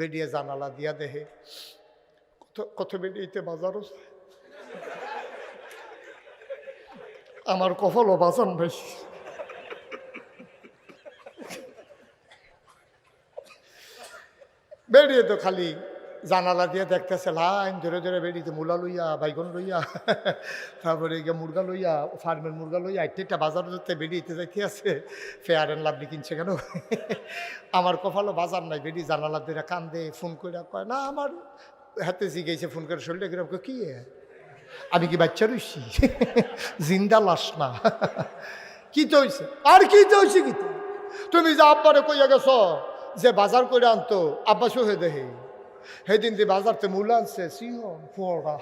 বেরিয়ে জানালা দিয়া দেহে। কত কত বেরিয়েতে বাজারও? আমার কফলও বাজান বেশি বেরিয়ে তো খালি জানালা দিয়ে দেখতেছে, লাইন ধরে ধরে বেরিয়েছে মূলা লইয়া, বাইগন লইয়া, তারপরে গিয়ে মুরগা লইয়া, ফার্মের মুরগা লইয়া একটা বাজার ধরতে বেরিয়েতে যাইতে আছে, ফেয়ার অ্যান্ড লাভলি কিনছে কেন? আমার কপালও বাজার নাই বেরিয়ে জানালা দিয়ে কান্দে, ফোন করে কয়, না, আমার হাতে জিগেছে ফোন করে শরীরটা কিরম? কি? আমি কি বাচ্চা রইছি? জিন্দা লাশ না। কি তো হইছে আর কি তো হইছে কি? তুমি যে আব্বারে কইয়া গেছ যে বাজার করে আনতো, আব্বা সহে দেহে। সেদিন যে বাজারতে মূল আনছে সিংহন ফোড়া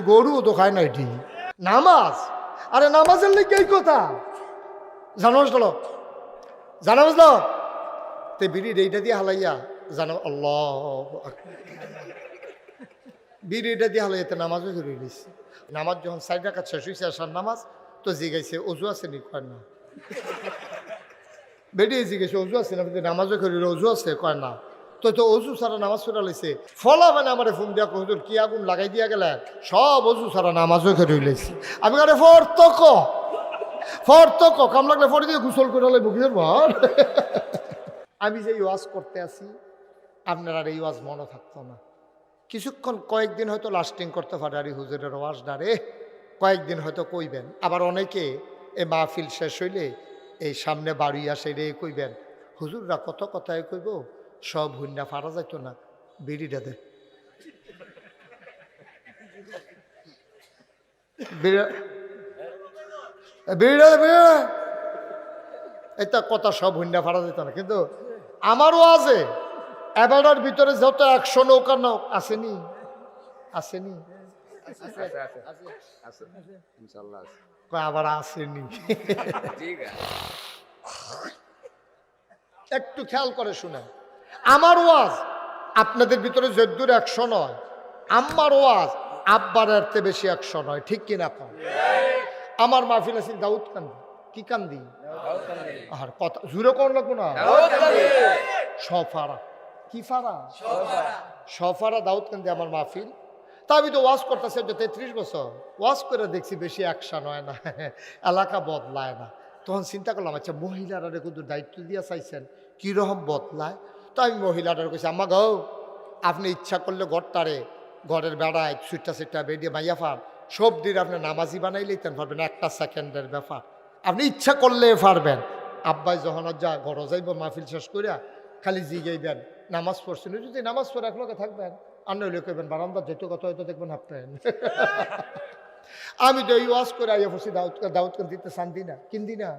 গরু তো খায় না এটি নামাজ? আরে নামাজের লিগে এই কথা। জানো বুঝলো? জানো বুঝলো? তে বিড়ি এইটা দিয়ে হালাইয়া, জানো, আল্লাহ বিড়ি এটা দিয়ে হালাইয়াতে নামাজও ধরে নিয়েছে নামাজ যখন সাইড রাখা শেষ হয়েছে আসার নামাজ, তো জিগাইছে অজু আছে নি? কয়, না। বেরিয়ে জিজ্ঞেস অজু আছে না? নামাজও করি অজু আছে। কয়, না। তো তো অজু সারা নামাজ পড়া লাইছে। ফলা মানে আমার ফোন দিয়া কহুদুর কি আগুন লাগাই দিয়া গেলে? সব অজু সারা নামাজও করে লাইছে। আমি কারে ফর্তক ফর্তক, কাম লাগলে ফরি দিয়ে গুসল করে লাই বুকির ভর আমি যে ওয়াজ করতে আসি আপনার আর এই ওয়াজ মনে থাকতো না। কিছুক্ষণ কয়েকদিন হয়তো লাস্টিং করতে পারে, আর হুজুরের ওয়াজ ডারে কয়েকদিন হয়তো কইবেন। আবার অনেকে এ মাহফিল শেষ হইলে এই সামনে বাড়ি আসে রে কইবেন, হুজুররা কত কথায় কইব? সব হুন্ডা ফারা যাইতো না বিড়িটা দে। বিড়িটা বিড়িটা এটা কথা সব হুন্ডা ফারা যেত না কিন্তু আমারও আছে। এবারের ভিতরে যত একশো নৌকা নৌ আসেনি আসেনি। আবার আসেনি। একটু খেয়াল করে শুনেন। আমার ওয়াজ আপনাদের ভিতরে যদ্দুর একশো নয় আমার ওয়াজ আব্বার এরতে বেশি একশো নয় ঠিক কিনা কম আমার মাহফিল আছি দাউদ কান্দি কি কান্দি? আর কথা জুড়ে কোন লাগবো না? সফারা। কি ফারা? সফারা। দাউদ কান্দি আমার মাহফিল। তা আমি তো ওয়াজ করতেছি যে তেত্রিশ বছর। ওয়াজ করে দেখছি বেশি একশা নয় না এলাকা বদলায় না। তখন চিন্তা করলাম আচ্ছা মহিলারা কিন্তু দায়িত্ব দিয়া চাইছেন কীরকম বদলায়? তো আমি মহিলাটার কইছি আম্মা গো আপনি ইচ্ছা করলে ঘরটারে ঘরের বেড়ায় সুইটটা সুইটটা বেরিয়ে মাইয়া ফার সব দিন আপনি নামাজি বানাই লইতেন পারবেন একটা সেকেন্ডের ব্যাপার। আপনি ইচ্ছা করলে পারবেন। আব্বাই যখন যা ঘর যাইব মাহফিল শেষ করিয়া খালি জিগাইবেন নামাজ পড়ছেন। যদি নামাজ পড়ে একলগে থাকবেন আর নইলে কইবেন বারান্দার যেহেতু কথা হয়তো দেখবেন হাফতেন আমি তো এই ওয়াজ করে আইয়া পড়ছি দাউদ দাউদ দিতে শান্তি না কিন্দি না?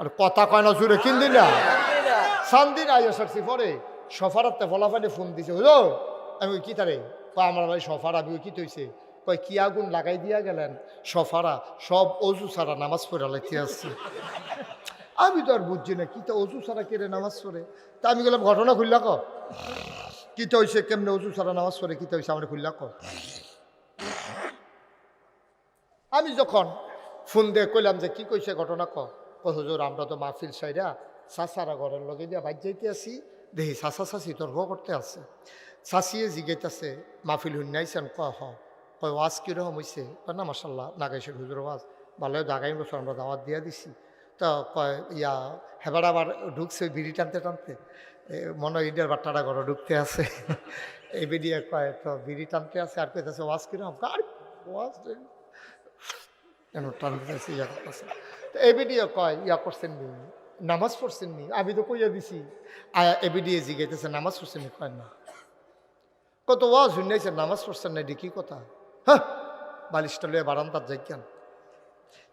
আর কথা কয় না জুড়ে কিন্দি না? শান্তি না আইয়া সারছি পরে সফারাতে ফলাফানি ফোন দিছে হলো আমি কি তারে? কয়, আমার ভাই সফার। আমি কি তৈছে কয়, কি আগুন লাগাই দিয়া গেলেন? সফারা, সব অজু সারা নামাজ পড়ে লাইতে আসছে। আমি তো আর বুঝছি না, কি তো অজু সারা কেড়ে নামাজ পড়ে? তা আমি গেলাম, ঘটনা খুললা ক। কি তো হয়েছে কেমনে অজু সারা নামাজ পড়ে? কি তো হয়েছে আমার খুললা ক? আমি যখন ফোন দিয়ে কইলাম যে, কি কইছে, ঘটনা ক? হুজুর, আমরা তো মাহফিল সাইরা সাসারা ঘরের লগে দিয়া বাইর যাইতে আসি দেখি সাসা সাসি তর্ক করতে আছে। সাসিয়ে জিগাইতেছে মাহফিল হুন্যাইছেন ক হ। কয় ওয়াজ কীরকম হয়েছে না মাসাল্লাহ নাগাইছে হুজুর ওয়াজ ভালো আগামী বছর আমরা দাওয়াত দিয়া দিছি। তো কয়, ইয়া হেবার আবার ঢুকছে বিড়ি টানতে টানতে। মনে হয় ইন্ডিয়ার বাট্টাটা ঘরে ঢুকতে আছে। এই বিড়িয়ে কয়, তো বিড়ি টানতে আছে। আর কইতেছে ওয়াজ কীরকম আর ওয়াজ কেন টানতেছে ইয়া করতেছে তো এবিডিও কয়, ইয়া করছেন নামাজ পড়ছেন নি? আমি তো কইয়া দিছি, আয়া এবিডিএ জিগাইতেছে, নামাজ পড়ছেন নি? কয় না। কত ওয়াজ শুনাইছে নামাজ পড়ছেন না, এটি কি কথা? হ্যাঁ বালিশটা লয়ে বারান্দার যাই কেন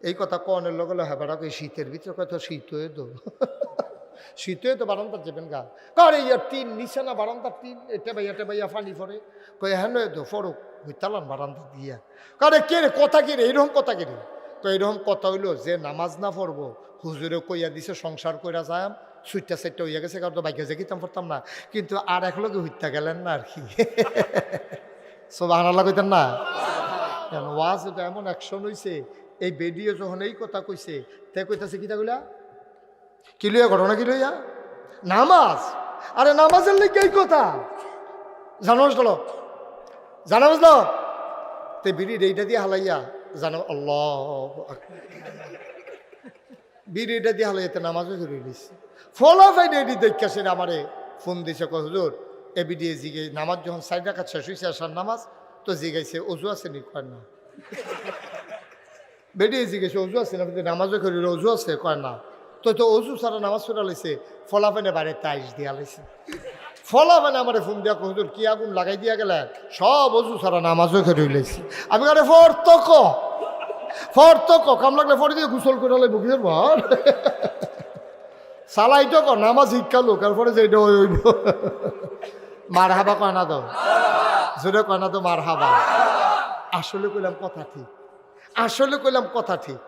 এই কথা কনের লগে হেবারা কই শীতের ভিতরে কত শীত হয়ে তো। শীত তো বারান্দার যাবেন গা। কারে ইয়ার টিন নিচে না বারান্দার টিন? এটা ভাইয়া টা ভাইয়া ফানি ফরে। কই হ্যাঁ তো ফরক হইতালাম বারান্দা দিয়া। কারে কে কথা কে রে? এইরকম কথা কে রে? তো এইরকম কথা হইল যে নামাজ না পড়ব হুজুরে কইয়া দিছে, সংসার কইরা যায় সুইটটা সেটটা হইয়া গেছে, কারণ তো বাইকে যে কিতাম পড়তাম না। কিন্তু আর একলগে হইতা গেলেন না আর কি। সব আনালা কইতেন না? কেন, ওয়াজ এটা এমন অ্যাকশন হইছে, এই বেডিও যখন এই কথা কইছে, তে কইতাছে কিতা কইলা? কি লইয়া, ঘটনা কি লইয়া? নামাজ। আরে নামাজের লিগে এই কথা। জানো বুঝলো? জানা বুঝলো? তে বিড়ি এইটা দিয়ে হালাইয়া, জানো, আল্লাহ বিড়ি এটা দিয়ে হালাইয়াতে নামাজও ধরে দিচ্ছে ফলো ফাইডে এটি দেখা সেটা আমারে ফোন দিছে, কয়, হুজুর এবি দিয়ে জিগে নামাজ যখন সাইড রাখা শেষ হয়েছে আসার নামাজ, তো জিগাইছে অজু আছে নি? কয়, না। বেরিয়ে জিজ্ঞেস অজু আছে না? নামাজও করি অজু আছে? কয়, না। তো তো অজু ছাড়া নামাজ পড়া লাইছে ফলাফেনে বাড়ি তাইশ দিয়া লাইছে। ফলাফেনে আমার ফোন দিয়া হুজুর, কি আগুন লাগাই দিয়া গেলে? সব অজু ছাড়া নামাজও করি লাইছে। আমি কারে ফর্ত ক ফর্ত ক, কাম লাগলে ফরি দিয়ে গুসল করে লাগবো কি বল সালাই তো ক, নামাজ শিক্ষালো তারপরে যে এটা হইব মার হাবা কয় না তো? জোরে কয় তো মার হাবা আসলে কইলাম কথা ঠিক। আসলে কইলাম কথা ঠিক।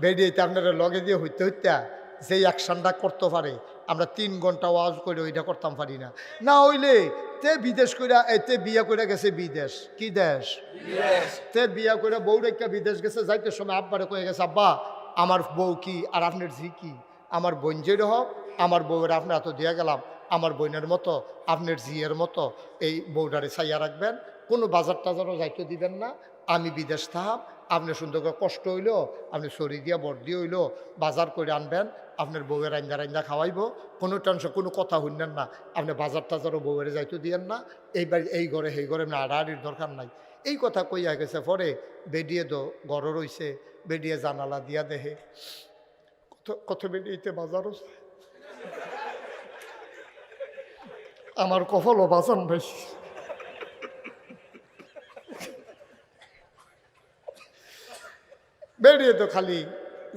বেরিয়েতে আপনারা লগে দিয়ে হইতে হইতে যে অ্যাকশনটা করতে পারে আমরা তিন ঘণ্টা ওয়াজ করে ওইটা করতাম পারি না। না হইলে তে বিদেশ কইরা এতে বিয়া করে গেছে বিদেশ। কি দেশ? তে বিয়া করে বউ রেখা বিদেশ গেছে যাইতে সময় আব্বারে কয়ে গেছে আব্বা আমার বউ কি? আর আপনার ঝি কি? আমার বোন যে হোক আমার বউয়ের আপনি এত দিয়ে গেলাম আমার বোনের মতো আপনার জিয়ের মতো এই বউডারে ছাইয়া রাখবেন। কোনো বাজার টাজারও যাইতে দিবেন না। আমি বিদেশ থাম আপনি সুন্দর করে কষ্ট হইল আপনি সরি দিয়া বর্দি হইল বাজার করে আনবেন আপনার বউয়ের আইন্দা রাইন্দা খাওয়াইবো, কোনো টেনশন, কোনো কথা শুনলেন না। আপনি বাজার টাজারও বউয়ের যাইতে দিয়েন না, এই বাড়ি, এই ঘরে, সেই ঘরে না, আড়াআড়ির দরকার নাই। এই কথা কইয়া গেছে পরে বেডিয়ে তো গড় রইছে, বেডিয়ে জানালা দিয়া দেহে। কত কত বেডিয়েতে বাজারও আমার কফলও বাঁচান ভাই বেরিয়ে তো খালি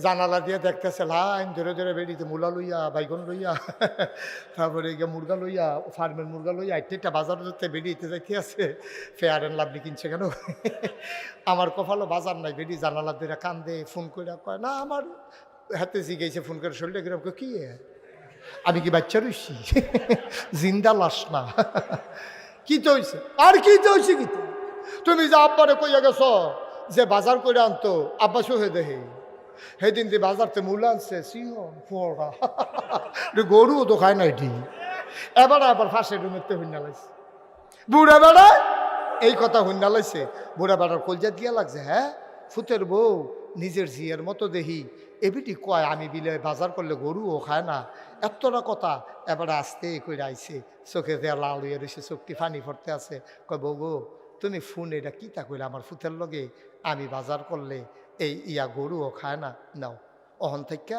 জানালা দিয়ে দেখতেছে লাইন ধরে ধরে বেরিয়েছে মূলা লইয়া বাইগন লইয়া তারপরে গিয়ে মুরগা লইয়া ফার্মের মুরগা লইয়া একটা বাজার ধরতে বেরিয়েতে যাইতে আছে। ফেয়ার অ্যান্ড লাভলি কিনছে কেন? আমার কপালও বাজার নাই বেরিয়ে জানালা দিয়ে কান্দে ফোন করে কয় না আমার হাতে জিগেছে ফোন করে কিরম? কয়, কি? আমি কি বাচ্চা রইছি? জিন্দা লাশ না। কি তো হইছে? আর কি তো হইছে কি তুমি যে আব্বারে কইয়া গেছ যে বাজার করে আনতো আব্বা সোহে দেহে সেদিন যে বাজারতে মূল আনছে সিহন ফোড়া গরুও তো খায় না এটি। এবার আবার ফাঁসে রুমেতে হইনা লাগছে বুড়া বেড়া, এই কথা হইনা লাগছে বুড়া বেড়ার কলজা দিয়া লাগছে হ্যাঁ? ফুতের বউ, নিজের জিয়ের মতো দেহি। এবিটি কয়, আমি বিলে বাজার করলে গরুও খায় না। এতটা কথা এবার আসতে করে আইছে। চোখে দেয়া লাল হয়ে রয়েছে চোখটি ফানি পড়তে আছে। কয়, বউ তুমি ফোন এটা কি তা কইলে আমার ফুতের লগে? আমি বাজার করলে এই ইয়া গরুও খায় না, নাও। অহন থেকে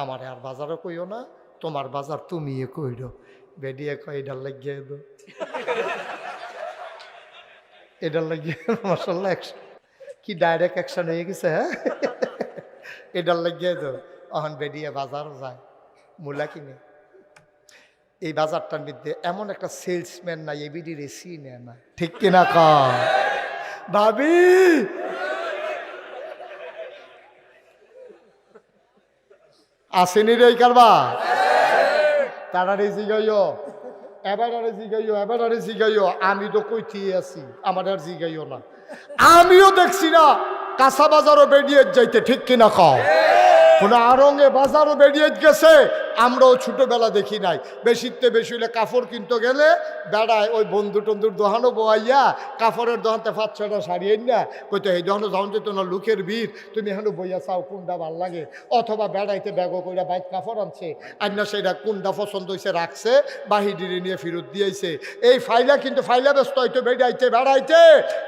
আমার আর বাজারও কইও না, তোমার বাজার তুমিও কইরো। বেডিয়ে কয় এটার লাগিয়ে দো। এটার লাগিয়ে মশাল্লা অ্যাকশন কি ডাইরেক্ট অ্যাকশন হয়ে গেছে হ্যাঁ? এটার লাগিয়ে দো। অহন বেডিয়ে বাজারও যায়, মূলা কিনে। এই বাজারটার মধ্যে এমন একটা সেলসম্যান নাই এবিডি রেসি নেয় না। ঠিক কিনা ক ভাবি! আসেনি রে কারবা? তারারে জিগাইও। এবার আরে জিগাইও, এবার আরে জিগাইও। আমি তো কইতে আছি, আমার আর জিগাইও না। আমিও দেখছি না, কাঁচা বাজারও বেরিয়ে যাইতে, ঠিক কিনা খাও কোনো আরঙ্গে বাজারও বেরিয়ে গেছে আমরাও ছোটোবেলা দেখি নাই। বেশিতে বেশি হলে কাপড় কিনতে গেলে বেড়ায় ওই বন্ধু টন্ধুর দোহানো বইয়া কাপড়ের দোহানতে পাঁচ, ছয়টা সারিয়ে না কইতো, এই দোহানো যখন যেত না লুকের বীর, তুমি এখানে বইয়া চাও কোনটা ভালো লাগে? অথবা বেড়াইতে ব্যাগও কইরা বাইক কাপড় আনছে আর না সেটা কোনটা পছন্দ হয়েছে রাখছে বাহিডিরে নিয়ে ফেরত দিয়েছে এই ফাইলা কিন্তু ফাইলা ব্যস্ত হয়তো বেড়াইতে বেড়াইতে,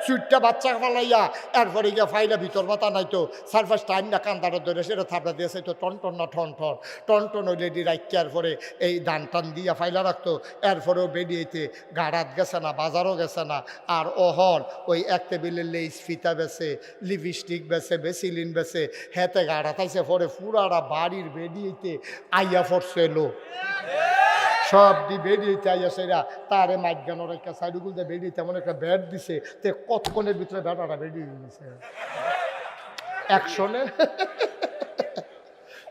সুইটটা বাচ্চা ফালাইয়া এরপরে গিয়া ফাইলা ভিতর মাথা নাইতো সারফাস টাইম না কান্দার ধরে সেটা থাপড়া দিয়েছে তো টন টন না ঠন ঠন টন টন ওই লেডি রাখিয়ার পরে এই দান টান দিয়া ফাইলা রাখতো। এরপরেও বেরিয়েতে গাড়াত গেছে না, বাজারও গেছে না। আর অহন ওই এক টেবিলের লেইস, ফিতা বেছে, লিপস্টিক বেছে, বেসিলিন বেছে, হেতে গাড়াত আইসে পরে পুরাটা বাড়ির বেরিয়েতে আইয়া পড়ছে লোক সব দি বেরিয়েতে আইয়া সেরা। তারে মাইগানোর একটা সাইডুগুল দিয়ে বেরিয়েতে এমন একটা ব্যাট দিছে তে কতক্ষণের ভিতরে ব্যাটাটা বেরিয়ে গেছে। একশনে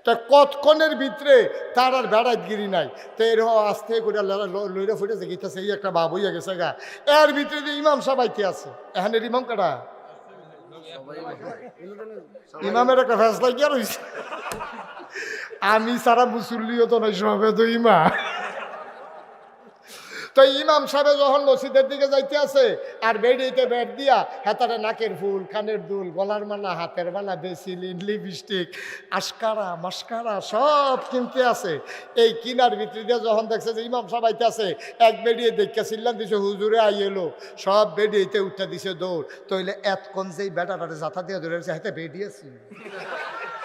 তা কতক্ষণের ভিতরে তার আর বেড়ায় গিরি নাই। তো এর আস্তে করে লইরা ফুটেছে গীতা এই একটা বাবু হইয়া গেছে গা। এর ভিতরে যে ইমাম সবাইতে আছে, এখানের ইমাম কাটা ইমামের একটা ফেসলা কি আর আমি সারা মুসল্লিও তো নাই সবে তো ইমা তো ইমাম সাহেব যখন মসজিদের দিকে যাইতে আছে, আর বেডিতে বেড দিয়া হেতারে নাকের ফুল, কানের দুল, গলার মালা, হাতের মালা বেসিলিন লিপস্টিক আশকারা মাস্কারা সব কিনতে আছে। এই কিনার ভিতরে দিয়ে যখন দেখছে যে ইমাম সাহেব আইতে আছে, এক বেডিয়ে দেখে চিল্লান দিছে, হুজুরে, আই এলো। সব বেডিয়েতে উঠতে দিছে দৌড়। তইলে এতক্ষণ যেই বেটাটারে জাতা দিয়ে ধরে হাতে বেডিয়েছি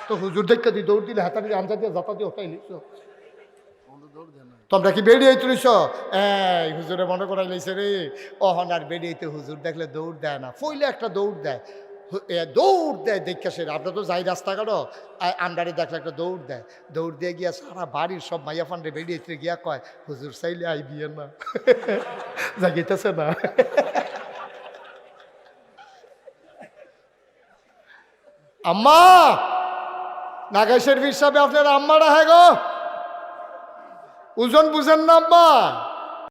তো হুজুর দেখতে দি দৌড় দিলে হাতা দিয়ে আঞ্জা দিয়ে জাতা দিয়ে ওটাই লিখছো তোমরা কি বেরিয়ে তুলিস এই, হুজুরে মনে করাই লাইছে রে। অহন আর বেরিয়েতে হুজুর দেখলে দৌড় দেয় না। ফইলে একটা দৌড় দেয়। দৌড় দেয় দেখে সে। আমরা তো যাই রাস্তাঘাটও আন্ডারে দেখলে একটা দৌড় দেয়। দৌড় দিয়ে গিয়া সারা বাড়ির সব মাইয়া ফান্ডে বেরিয়েতে গিয়া কয়, হুজুর চাইলে আই বিয়ে না। জাগিতেছে না। আম্মা নাগেশের হিসাবে আপনার আম্মারা হ্যাঁ গো। ওজন বুঝেন না আম্মা